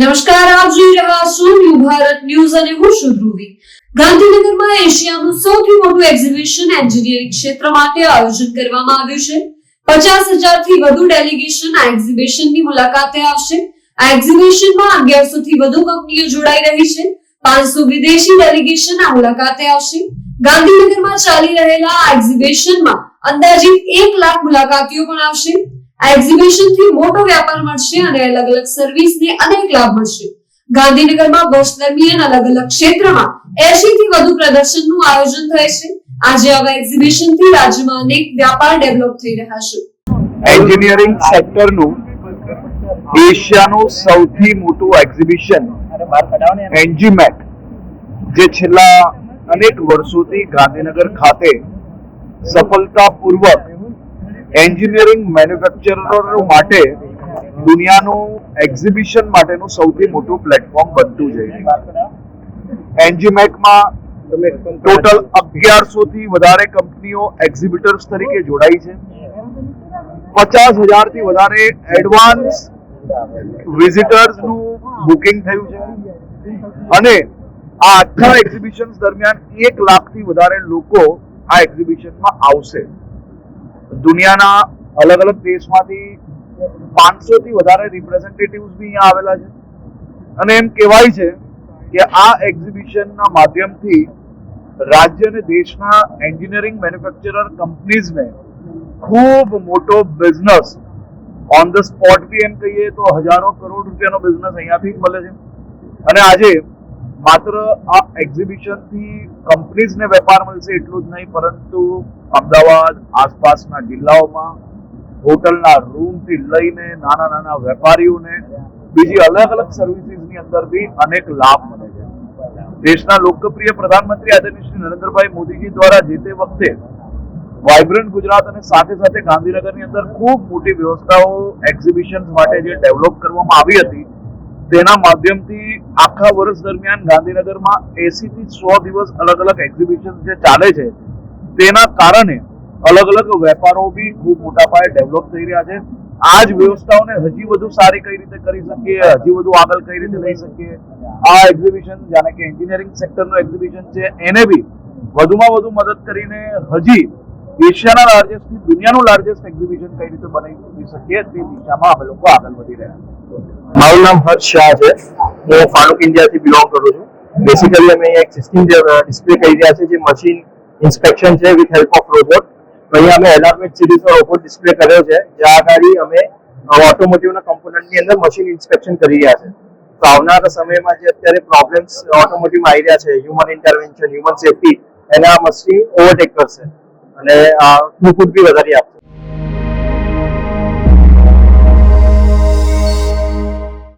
નમસ્કાર, આપ જોઈ રહ્યા છો ન્યૂ ભારત ન્યૂઝ અને હું છું ધ્રુવી. ગાંધીનગરમાં એશિયાનું સૌથી મોટું એક્ઝિબિશન એન્જિનિયરિંગ ક્ષેત્ર માટે આયોજન કરવામાં આવ્યું છે. પચાસ હજારથી વધુ ડેલિગેશન આ એક્ઝિબિશનની મુલાકાતે આવશે. આ એક્ઝિબિશનમાં અગિયારસો થી વધુ કંપનીઓ જોડાઈ રહી છે. પાંચસો વિદેશી ડેલિગેશન આ મુલાકાતે આવશે. ગાંધીનગરમાં ચાલી રહેલા આ એક્ઝિબિશનમાં અંદાજિત એક લાખ મુલાકાતીઓ પણ આવશે. આ એક્ઝિબિશનથી મોટો વ્યાપાર મળશે અને અલગ અલગ સર્વિસને અનેક લાભ મળશે. ગાંધીનગરમાં વર્ષ દરમિયાન અલગ અલગ ક્ષેત્રમાં એસી થી વધુ પ્રદર્શનનું આયોજન થાય છે. આજે આવા એક્ઝિબિશનથી રાજ્યમાં અનેક વ્યાપાર ડેવલપ થઈ રહ્યા છે. એન્જિનિયરિંગ સેક્ટરનું એશિયાનું સૌથી મોટું એક્ઝિબિશન એન્જીમેક જે છેલ્લા અનેક વર્ષોથી ગાંધીનગર ખાતે સફળતાપૂર્વક એન્જિનિયરિંગ મેન્યુફેક્ચરરો માટે દુનિયાનું એક્ઝિબિશન માટેનું સૌથી મોટું પ્લેટફોર્મ બનતું છે. એન્જીમેકમાં ટોટલ અગિયારસો થી વધારે કંપનીઓ એક્ઝિબિટર્સ તરીકે જોડાઈ છે. પચાસ હજારથી વધારે એડવાન્સ વિઝિટર્સનું બુકિંગ થયું છે. અને આ આખા એક્ઝિબિશન દરમિયાન એક લાખથી વધારે લોકો આ એક્ઝિબિશનમાં આવશે. દુનિયાના અલગ અલગ દેશમાંથી પાંચસો થી વધારે રિપ્રેઝેન્ટેટિવ્સ બી અહીંયા આવેલા છે. અને એમ કહેવાય છે કે આ એક્ઝિબિશનના માધ્યમથી રાજ્ય અને દેશના એન્જિનિયરિંગ મેન્યુફેક્ચરર કંપનીઝને ખૂબ મોટો બિઝનેસ ઓન ધ સ્પોટ બી એમ કહીએ તો હજારો કરોડ રૂપિયાનો બિઝનેસ અહીંયાથી જ મળે છે. અને આજે માત્ર આ એક્ઝિબિશનથી કંપનીઝને વેપાર મળશે એટલું જ નહીં, પરંતુ અમદાવાદ, આસપાસના જિલ્લાઓમાં, હોટલના રૂમથી લઈને નાના નાના વેપારીઓને, બીજી અલગ અલગ સર્વિસીસની અંદર બી અનેક લાભ મળે છે. દેશના લોકપ્રિય પ્રધાનમંત્રી આદરણીય શ્રી નરેન્દ્રભાઈ મોદીજી દ્વારા જે તે વખતે વાઇબ્રન્ટ ગુજરાત અને સાથે સાથે ગાંધીનગરની અંદર ખૂબ મોટી વ્યવસ્થાઓ એક્ઝિબિશન માટે જે ડેવલપ કરવામાં આવી હતી તેના માધ્યમથી આખા વર્ષ દરમિયાન ગાંધીનગરમાં એસી થી સો દિવસ અલગ અલગ એક્ઝિબિશન જે ચાલે છે, તેના કારણે અલગ અલગ વેપારો બી ખૂબ મોટા પાયે ડેવલપ થઈ રહ્યા છે. આ જ વ્યવસ્થાઓને હજી વધુ સારી કઈ રીતે કરી શકીએ, હજી વધુ આગળ કઈ રીતે લઈ શકીએ? આ એક્ઝિબિશન જાણે કે એન્જિનિયરિંગ સેક્ટરનું એક્ઝિબિશન છે, એને બી વધુમાં વધુ મદદ કરીને હજી એશિયાના લાર્જેસ્ટ દુનિયાનું લાર્જેસ્ટ એક્ઝિબિશન કઈ રીતે બનાવી શકીએ તે દિશામાં અમે લોકો આગળ વધી રહ્યા છીએ. નામ હર્ષ શાહ છે. હું ફારૂક ઇન્ડિયાથી બિલોંગ કરું છું. બેસિકલી અમે એક સિસ્ટમ ડિસ્પ્લે કરી રહ્યા છે જે મશીન ઇન્સ્પેક્શન છે વિથ હેલ્પ ઓફ રોબોટ અહીંયા અમે એલાર્મેટ સિરીઝનો રોબોટ ડિસ્પ્લે કર્યો છે. જ્યાં આગળ અમે ઓટોમોટિવના કમ્પોનન્ટની અંદર મશીન ઇન્સ્પેક્શન કરી રહ્યા છે. તો આવનારા સમયમાં જે અત્યારે પ્રોબ્લેમ્સ ઓટોમોટિવ આવી રહ્યા છે હ્યુમન ઇન્ટરવેન્શન હ્યુમન સેફટી એના મશીન ઓવરટેક કરશે. અને થ્રુપુટ બી વધારી આપશે.